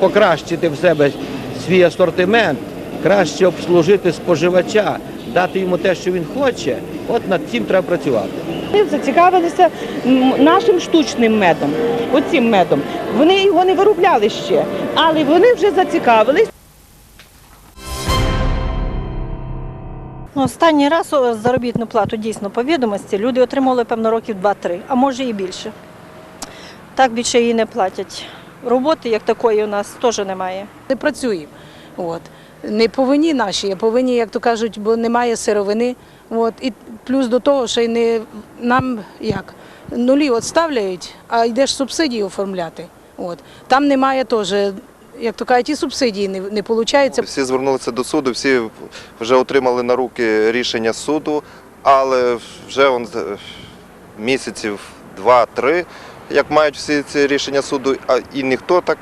Покращити в себе свій асортимент, краще обслужити споживача, дати йому те, що він хоче. От над цим треба працювати. Вони зацікавилися нашим штучним медом, оцим медом. Вони його не виробляли ще, але вони вже зацікавились. Ну, останній раз заробітну плату дійсно по відомості люди отримали, певно, років 2-3, а може і більше. Так більше її не платять. Роботи як такої у нас теж немає. не працюємо. От. Не повинні наші, а повинні, як то кажуть, бо немає сировини. От. І плюс до того, що й не нам як нулі от ставляють, а йдеш субсидії оформляти. От. Там немає теж, як то кажуть, і субсидії не, не виходить. Всі звернулися до суду, всі вже отримали на руки рішення суду, але вже он, е, місяців два-три, як мають всі ці рішення суду, а і ніхто так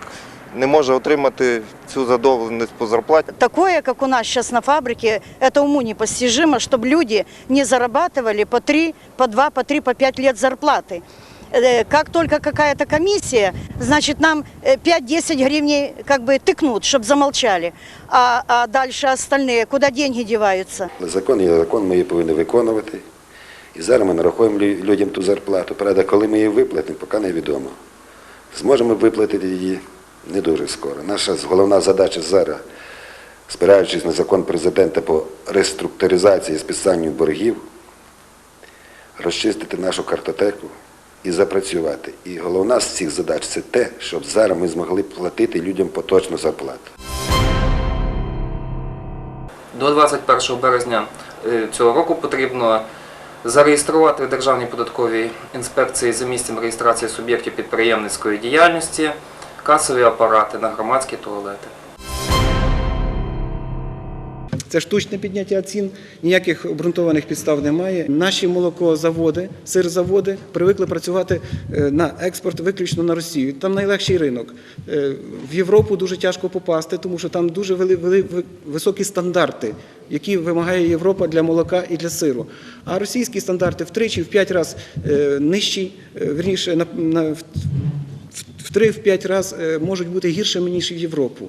не може отримати цю задоволеність по зарплаті. Такое, как у нас сейчас на фабрике, это уму непостижимо, чтобы люди не зарабатывали по 3, по 2, по 3, по 5 лет зарплаты. Э, Как только какая-то комиссия, значит, нам э, 5-10 гривней как бы тыкнут, чтобы замолчали. А, а дальше остальные, куда деньги деваются? Закон є закон, ми її повинні виконувати. І зараз ми нарахуємо людям ту зарплату. Правда, коли ми її виплатимо, поки невідомо. Зможемо виплатити її не дуже скоро. Наша головна задача зараз, спираючись на закон президента по реструктуризації списанню боргів, розчистити нашу картотеку і запрацювати. І головна з цих задач це те, щоб зараз ми змогли платити людям поточну зарплату. До 21 березня е, цього року потрібно зареєструвати в Державній податковій інспекції за місцем реєстрації суб'єктів підприємницької діяльності касові апарати на громадські туалети. Це штучне підняття цін, ніяких обґрунтованих підстав немає. Наші молокозаводи, сирзаводи привикли працювати е, на експорт виключно на Росію. Там найлегший ринок. Е, В Європу дуже тяжко попасти, тому що там дуже високі стандарти, які вимагає Європа для молока і для сиру. А російські стандарти втричі, в п'ять разів нижчі, е, вірніше, на, на, в- в три-в п'ять разів можуть бути гіршими, ніж в Європу.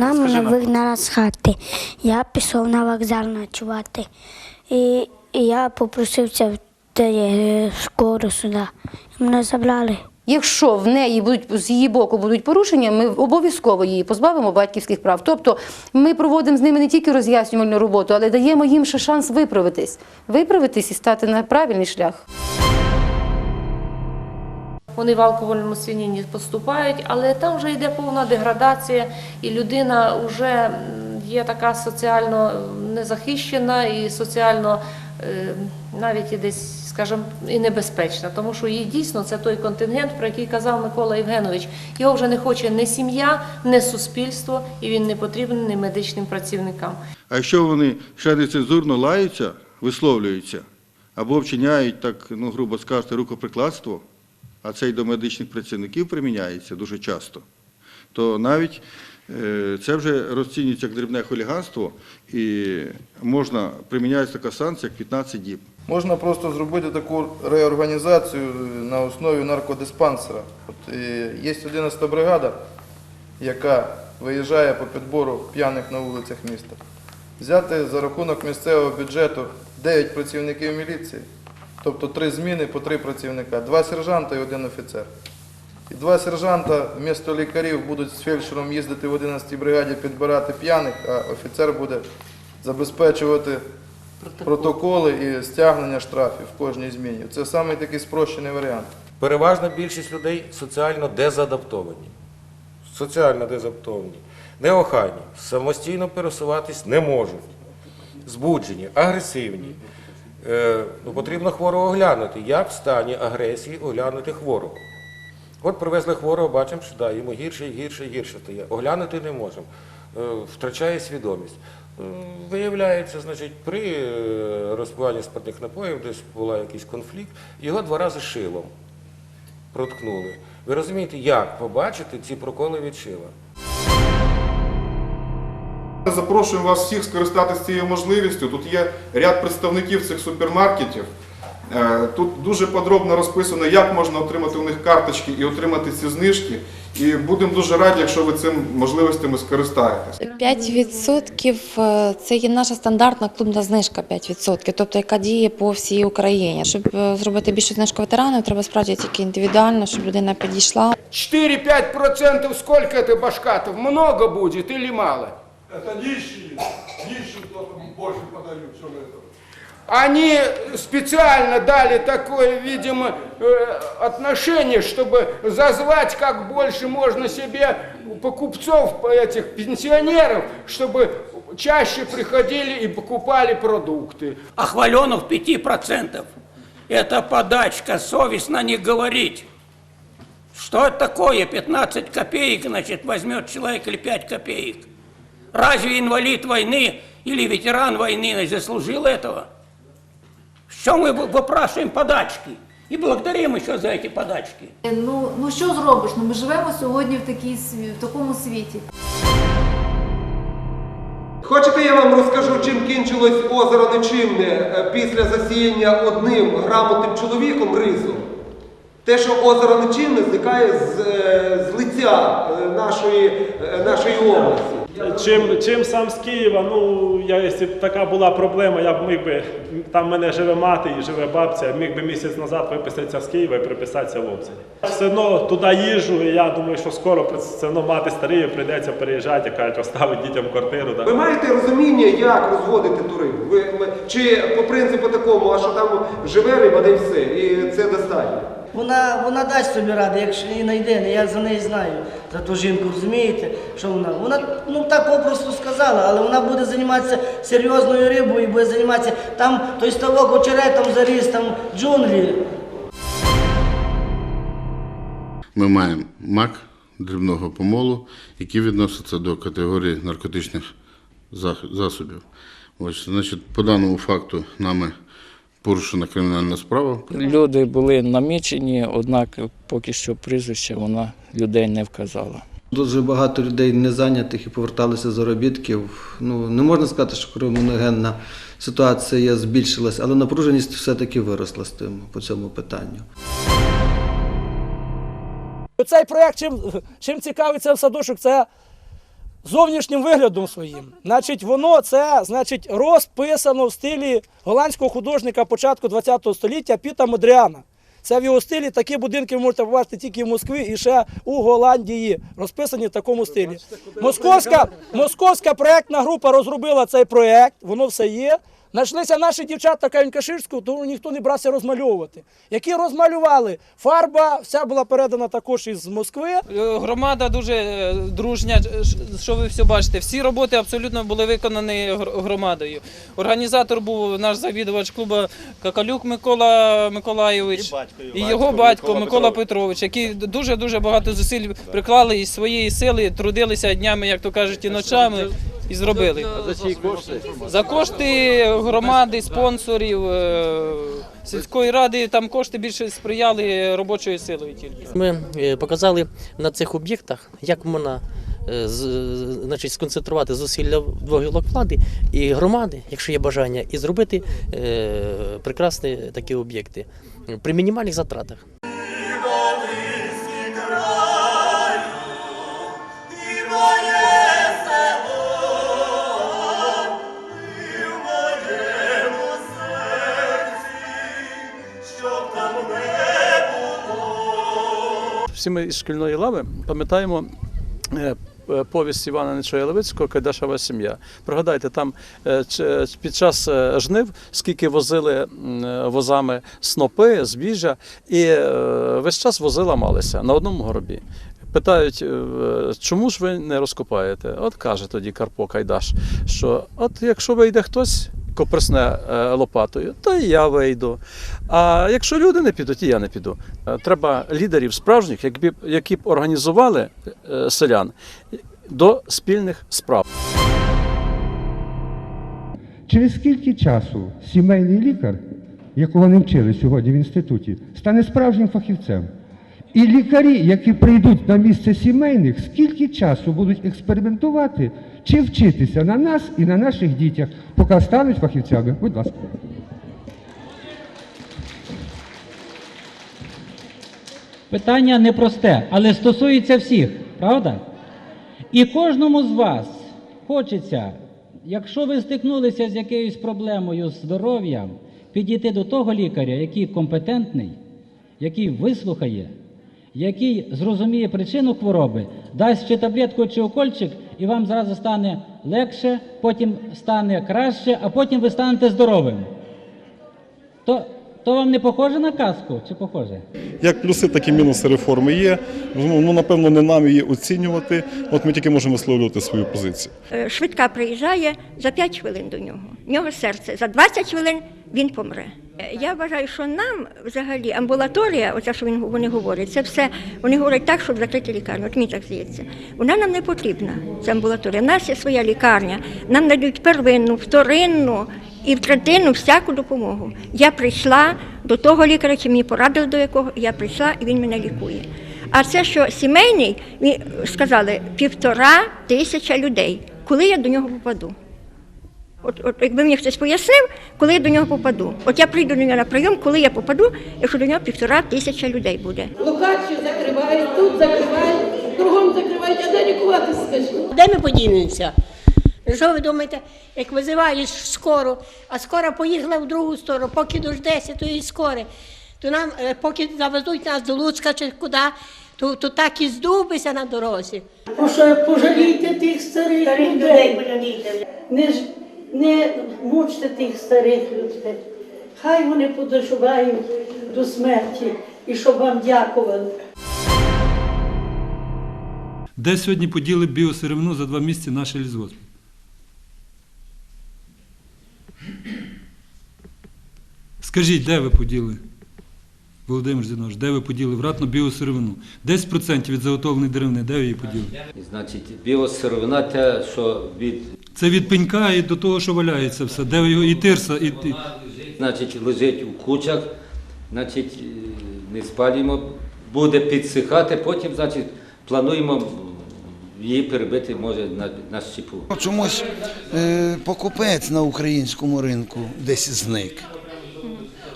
Нам мене вигнала з хати. Я пішов на вокзал ночувати. І, і я попросився в те, е, скору сюди. Мене забрали. Якщо в неї будуть з її боку будуть порушення, ми обов'язково її позбавимо батьківських прав. Тобто ми проводимо з ними не тільки роз'яснювальну роботу, але даємо їм ще шанс виправитись, виправитись і стати на правильний шлях. Вони в алкогольному сп'янінні поступають, але там вже йде повна деградація, і людина вже є така соціально незахищена і соціально е, навіть і десь, скажімо, і небезпечна, тому що їй дійсно це той контингент, про який казав Микола Євгенович. Його вже не хоче ні сім'я, ні суспільство, і він не потрібен ні медичним працівникам. А якщо вони ще нецензурно лаються, висловлюються, або вчиняють так, ну, грубо скажете, рукоприкладство, а це й до медичних працівників приміняється дуже часто, то навіть е, це вже розцінюється як дрібне хуліганство і можна приміняється така санкція, як 15 діб. Можна просто зробити таку реорганізацію на основі наркодиспансера. От, е, є 11 бригада, яка виїжджає по підбору п'яних на вулицях міста. Взяти за рахунок місцевого бюджету 9 працівників міліції, тобто три зміни по три працівника, два сержанта і один офіцер. І два сержанта вмісто лікарів будуть з фельдшером їздити в 11-й бригаді підбирати п'яних, а офіцер буде забезпечувати протоколи і стягнення штрафів в кожній зміні. Це саме такий спрощений варіант. Переважна більшість людей соціально дезадаптовані. Соціально дезадаптовані, неохайні, самостійно пересуватись не можуть, збуджені, агресивні. Е, ну, потрібно хворого оглянути. Як в стані агресії оглянути хворого? От привезли хворого, бачимо, що да, йому гірше і гірше гірше стає. Оглянути не можемо. Е, втрачає свідомість. Е, Виявляється, значить, при розпиванні спиртних напоїв десь була якийсь конфлікт, його два рази шилом проткнули. Ви розумієте, як побачити ці проколи від шила? Запрошуємо вас всіх скористатися цією можливістю. Тут є ряд представників цих супермаркетів. Е, Тут дуже подробно розписано, як можна отримати у них карточки і отримати ці знижки. І будемо дуже раді, якщо ви цим можливостями скористаєтесь. 5% це є наша стандартна клубна знижка 5%, тобто яка діє по всій Україні. Щоб е, зробити більшу знижку ветеранів, треба справді тільки індивідуально, щоб людина підійшла. 4-5% сколько это башкатов? Много будет или мало? Это нищие. Нищим больше подают, чем это. Они специально дали такое, видимо, э, отношение, чтобы зазвать как больше можно себе покупцов, этих пенсионеров, чтобы чаще приходили и покупали продукты. А хваленых 5% это подачка, совестно не говорить. Что это такое? 15 копеек, значит, возьмет человек или 5 копеек. Разве инвалид войны или ветеран войны не заслужил этого? Что мы выпрашиваем подачки? И благодарим еще за эти подачки. Ну, ну що зробиш? Ну ми живемо сьогодні в, такій, сві- в такому світі. Хочете, я вам розкажу, чим кінчилось озеро Нечимне е, після засіяння одним грамотним чоловіком рисом? Те, що озеро Нечимне зникає з, е, з лиця е, нашої, е, нашої області. Чим, чим сам з Києва, ну я, якщо б така була проблема, я б міг би, там в мене живе мати і живе бабця, міг би місяць назад виписатися з Києва і приписатися в Обзері. Все одно туди їжу, і я думаю, що скоро все одно мати старіє, прийдеться переїжджати, кажуть, оставить дітям квартиру. Да. Ви маєте розуміння, як розводити ту рибу? Ви, чи по принципу такому, а що там живе риба, де все, і це достатньо? Вона, вона дасть собі раду, якщо її знайде, я за неї знаю, за ту жінку, розумієте, що вона. Вона ну так попросту сказала, але вона буде займатися серйозною рибою буде займатися там той ставок очеретом заріс, там джунглі. Ми маємо мак дрібного помолу, який відноситься до категорії наркотичних засобів. Ось, значить, по даному факту нами порушена кримінальна справа. Люди були намічені, однак поки що прізвище вона людей не вказала. Дуже багато людей незайнятих і поверталися з заробітків. Ну не можна сказати, що криміногенна ситуація збільшилась, але напруженість все-таки виросла з тим по цьому питанню. Цей проєкт чим, чим цікавиться в садочок, це зовнішнім виглядом своїм. Значить, воно це значить, розписано в стилі голландського художника початку ХХ століття Піта Модріана. Це в його стилі такі будинки ви можете побачити тільки в Москві і ще у Голландії, розписані в такому стилі. Московська, московська проєктна група розробила цей проєкт, воно все є. Знайшлися наші дівчата Каїнкаширського, то ніхто не брався розмальовувати. Які розмалювали, фарба вся була передана також із Москви. Е, Громада дуже е, дружня, що ви все бачите. Всі роботи абсолютно були виконані громадою. Організатор був наш завідувач клубу Какалюк Микола Миколайович і його батько Микола Петрович, які дуже дуже багато зусиль приклали із своєї сили, трудилися днями, як то кажуть, і ночами. І зробили За чиї кошти? за кошти громади, спонсорів е, сільської ради. Там кошти більше сприяли робочою силою тільки. Ми е, показали на цих об'єктах, як можна е, з- значить, сконцентрувати зусилля в двох гілок влади і громади, якщо є бажання, і зробити е, прекрасні такі об'єкти при мінімальних затратах. Всі ми із шкільної лави пам'ятаємо е, е, повість Івана Нечоя Левицького Кайдашева сім'я. Пригадайте, там е, під час жнив скільки возили возами снопи, збіжжя, і весь час вози ламалися на одному горобі. Питають, чому ж ви не розкопаєте? От каже тоді Карпо Кайдаш, що от якщо вийде хтось копресне е, лопатою, то і я вийду. А якщо люди не підуть, і я не піду. Е, Треба лідерів справжніх, які б, які б організували е, селян до спільних справ. Через скільки часу сімейний лікар, якого не вчили сьогодні в інституті, стане справжнім фахівцем? І лікарі, які прийдуть на місце сімейних, скільки часу будуть експериментувати чи вчитися на нас і на наших дітях, поки стануть фахівцями? Будь ласка. Питання непросте, але стосується всіх, правда? І кожному з вас хочеться, якщо ви стикнулися з якоюсь проблемою з здоров'ям, підійти до того лікаря, який компетентний, який вислухає, який зрозуміє причину хвороби, дасть чи таблетку, чи укольчик, і вам зразу стане легше, потім стане краще, а потім ви станете здоровим. То, то вам не похоже на казку, чи похоже? Як плюси, так і мінуси реформи є. Ну, ну, напевно, не нам її оцінювати. От ми тільки можемо висловлювати свою позицію. Е, Швидка приїжджає за 5 хвилин до нього. В нього серце. За 20 хвилин він помре. Е, Я вважаю, що нам взагалі амбулаторія, оце що вони говорять, це все вони говорять так, щоб закрити лікарню. От мені так здається. Вона нам не потрібна. Ця амбулаторія. У нас є своя лікарня. Нам надають первинну, вторинну і третинну всяку допомогу. Я прийшла до того лікаря, чи мені порадили до якого, я прийшла і він мене лікує. А це, що сімейний, він- сказали, півтора тисяча людей. Коли я до нього попаду? От, от якби мені хтось пояснив, коли я до нього попаду. От я прийду до нього на прийом, коли я попаду, якщо до нього півтора тисяча людей буде. Локацію закривають, тут закривають, кругом закривають, а де лікувати, скажіть? Де ми подінемося? Що ви думаєте, як визиваєш скору, а скора поїхала в другу сторону, поки дождеться тої скори, то нам, е, поки завезуть нас до Луцька чи куди, то, то так і здубися на дорозі. Прошу, пожалійте тих старих людей. Не, ж- не мучте тих старих людей. Хай вони подоживають до смерті і щоб вам дякували. Де сьогодні поділи біосировину за два місяці наші лісгоспи? Скажіть, де ви поділи? Володимир Зінович, де ви поділи вратну біосировину? 10% від заготовленої деревини, де ви її поділи? Значить, біосировина те, що від Це від пенька і до того, що валяється все. Де ви його і тирса, і, значить, лежить у кучах, значить, не спалюємо, буде підсихати, потім, значить, плануємо її перебити, може, на, на щепу. Чомусь е, покупець на українському ринку десь зник.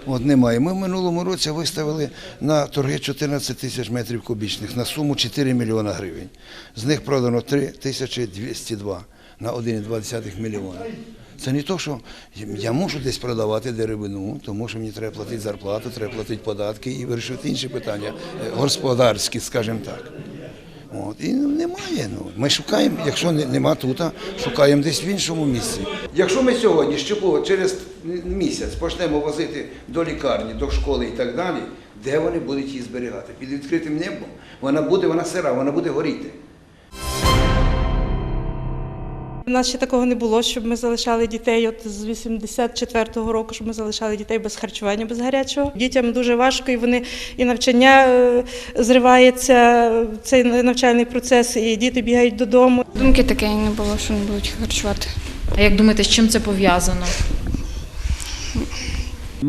От немає. Ми в минулому році виставили на торги 14 тисяч метрів кубічних на суму 4 мільйона гривень. З них продано 3 тисячі 202 на 1,2 мільйона. Це не то, що я можу десь продавати деревину, тому що мені треба платити зарплату, треба платити податки і вирішувати інші питання е, господарські, скажімо так. От, і немає. Ну. Ми шукаємо, якщо не- нема тут, шукаємо десь в іншому місці. Якщо ми сьогодні щепу через місяць почнемо возити до лікарні, до школи і так далі, де вони будуть її зберігати? Під відкритим небом? Вона буде, вона сира, вона буде горіти. У нас ще такого не було, щоб ми залишали дітей от з 84-го року, щоб ми залишали дітей без харчування, без гарячого. Дітям дуже важко, і вони і навчання е, зривається, цей навчальний процес, і діти бігають додому. Думки таке не було, що не будуть харчувати. А як думаєте, з чим це пов'язано?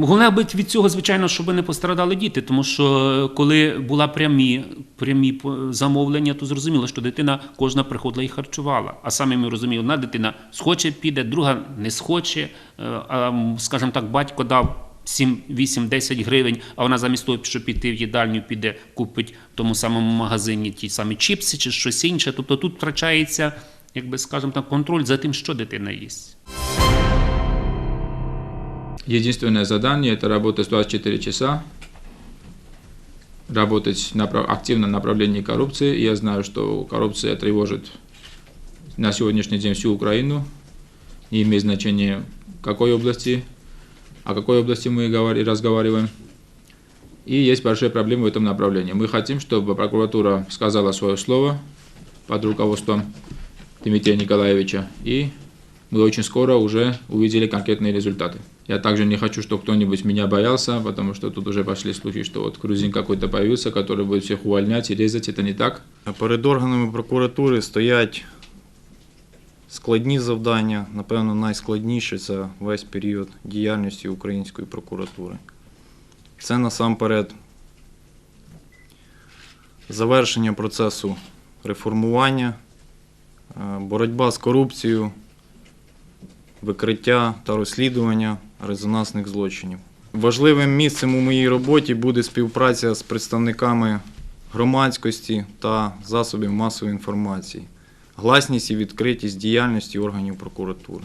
Головне бути від цього, звичайно, щоб не пострадали діти, тому що коли була прямі, прямі замовлення, то зрозуміло, що дитина кожна приходила і харчувала. А самі ми розуміємо, одна дитина схоче, піде, друга не схоче. Е, скажімо так, батько дав 7, 8, 10 гривень, а вона замість того, щоб піти в їдальню, піде купить в тому самому магазині ті самі чіпси чи щось інше. Тобто тут втрачається, якби скажімо так, контроль за тим, що дитина їсть. Единственное задание – это работать 24 часа, работать направ- активно в направлении коррупции. Я знаю, что коррупция тревожит на сегодняшний день всю Украину. Не имеет значения, какой области, о какой области мы говори- разговариваем. И есть большие проблемы в этом направлении. Мы хотим, чтобы прокуратура сказала свое слово под руководством Дмитрия Николаевича. И мы очень скоро уже увидели конкретные результаты. Я также не хочу, чтобы кто-нибудь меня боялся, потому что тут уже пошли слухи, что вот грузин какой-то появился, который будет всех увольнять и резать. Это не так. Перед органами прокуратури стоять складні завдання. Напевно, найскладніше це весь період діяльності української прокуратури. Це насамперед завершення процесу реформування, е, боротьба з корупцією, викриття та розслідування резонансних злочинів. Важливим місцем у моїй роботі буде співпраця з представниками громадськості та засобів масової інформації, гласність і відкритість діяльності органів прокуратури.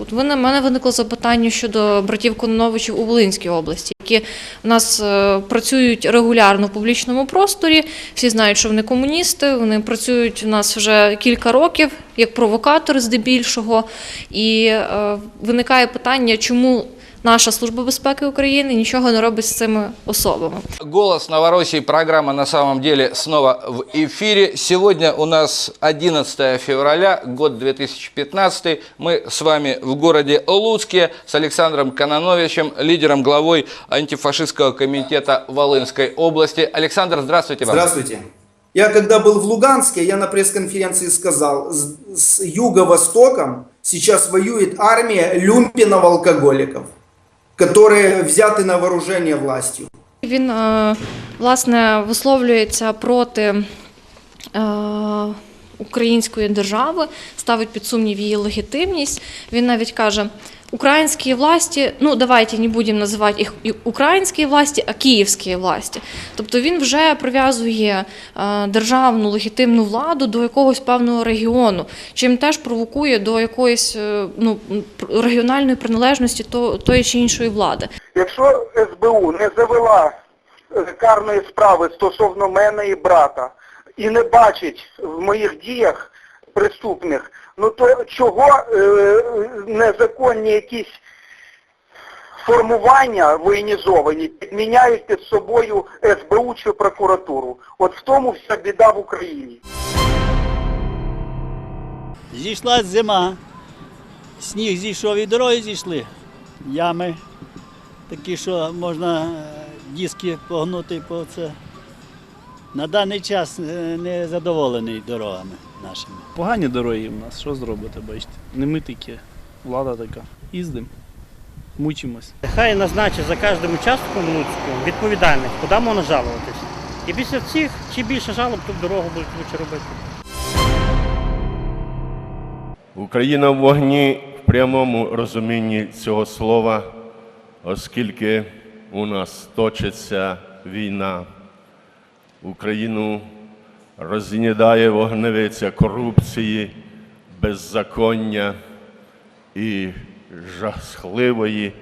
От ви на мене виникло запитання щодо братів Кононовичів у Волинській області, які в нас е, працюють регулярно в публічному просторі. Всі знають, що вони комуністи. Вони працюють у нас вже кілька років як провокатори здебільшого. І е, виникає питання, чому наша служба безпеки України нічого не робить з цими особами. Голос Новороссии, программа на самом деле снова в эфире. Сегодня у нас 11 февраля, год 2015. Мы с вами в городе Луцке с Александром Кононовичем, лидером, главой антифашистского комитета Волынской области. Александр, здравствуйте вам. Здравствуйте. Я когда был в Луганске, я на пресс-конференции сказал, с, с юго-востоком сейчас воюет армия люмпинов-алкоголиков, которые взяты на вооружение властью. Він е, власне висловлюється проти е, української держави, ставить під сумнів її легітимність. Він навіть каже. Українські власті, ну давайте не будемо називати їх і українські власті, а київські власті. Тобто він вже прив'язує е, державну легітимну владу до якогось певного регіону, чим теж провокує до якоїсь е, ну, регіональної приналежності то, тої чи іншої влади. Якщо СБУ не завела карної справи стосовно мене і брата і не бачить в моїх діях преступних, ну то чого е, незаконні якісь формування воєнізовані підміняють під собою СБУ чи прокуратуру? От в тому вся біда в Україні. Зійшла зима, сніг зійшов і дороги зійшли. Ями такі, що можна е, диски погнути по це. На даний час е, не задоволений дорогами нашими. Погані дороги в нас, що зробити, бачите? Не ми такі, влада така. Їздимо, мучимось. Хай назначить за кожним участком Луцьку відповідальних, куди можна жалуватись. І після цих, чи більше жалоб, то дорогу будуть лучше робити. Україна в вогні в прямому розумінні цього слова, оскільки у нас точиться війна. Україну роз'їдає вогневиця корупції, беззаконня і жахливої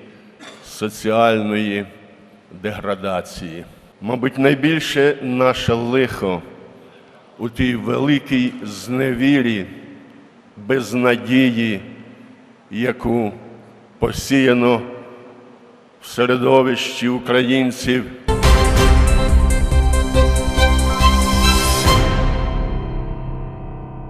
соціальної деградації. Мабуть, найбільше наше лихо у тій великій зневірі, безнадії, яку посіяно в середовищі українців